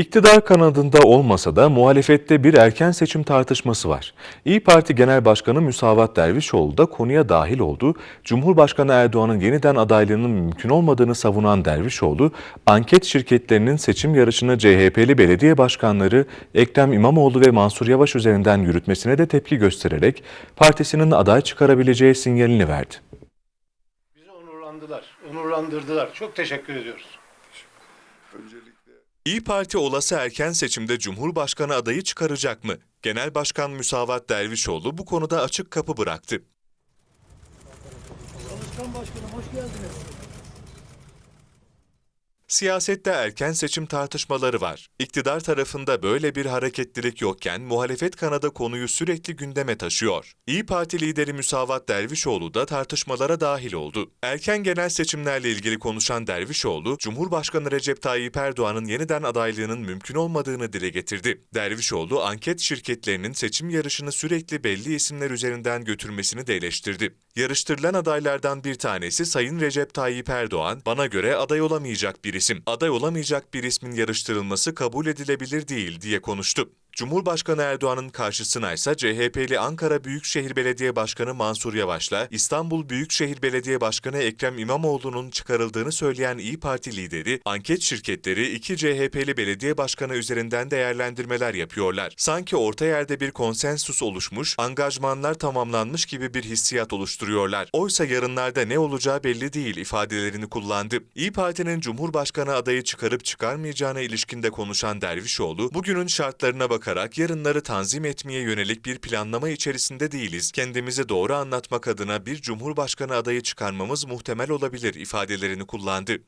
İktidar kanadında olmasa da muhalefette bir erken seçim tartışması var. İyi Parti Genel Başkanı Müsavat Dervişoğlu da konuya dahil oldu. Cumhurbaşkanı Erdoğan'ın yeniden adaylığının mümkün olmadığını savunan Dervişoğlu, anket şirketlerinin seçim yarışını CHP'li belediye başkanları Ekrem İmamoğlu ve Mansur Yavaş üzerinden yürütmesine de tepki göstererek partisinin aday çıkarabileceği sinyalini verdi. Bizi onurlandılar, onurlandırdılar. Çok teşekkür ediyoruz. İyi Parti olası erken seçimde Cumhurbaşkanı adayı çıkaracak mı? Genel Başkan Müsavat Dervişoğlu bu konuda açık kapı bıraktı. Siyasette erken seçim tartışmaları var. İktidar tarafında böyle bir hareketlilik yokken muhalefet kanadı konuyu sürekli gündeme taşıyor. İyi Parti lideri Müsavat Dervişoğlu da tartışmalara dahil oldu. Erken genel seçimlerle ilgili konuşan Dervişoğlu, Cumhurbaşkanı Recep Tayyip Erdoğan'ın yeniden adaylığının mümkün olmadığını dile getirdi. Dervişoğlu, anket şirketlerinin seçim yarışını sürekli belli isimler üzerinden götürmesini de eleştirdi. Yarıştırılan adaylardan bir tanesi Sayın Recep Tayyip Erdoğan, bana göre aday olamayacak bir isim. Aday olamayacak bir ismin yarıştırılması kabul edilebilir değil diye konuştu. Cumhurbaşkanı Erdoğan'ın karşısına ise CHP'li Ankara Büyükşehir Belediye Başkanı Mansur Yavaş'la İstanbul Büyükşehir Belediye Başkanı Ekrem İmamoğlu'nun çıkarıldığını söyleyen İyi Parti lideri, anket şirketleri iki CHP'li belediye başkanı üzerinden değerlendirmeler yapıyorlar. Sanki orta yerde bir konsensus oluşmuş, angajmanlar tamamlanmış gibi bir hissiyat oluşturuyorlar. Oysa yarınlarda ne olacağı belli değil ifadelerini kullandı. İyi Parti'nin Cumhurbaşkanı adayı çıkarıp çıkarmayacağına ilişkinde konuşan Dervişoğlu, bugünün şartlarına bakarak yarınları tanzim etmeye yönelik bir planlama içerisinde değiliz. Kendimizi doğru anlatmak adına bir Cumhurbaşkanı adayı çıkarmamız muhtemel olabilir ifadelerini kullandı.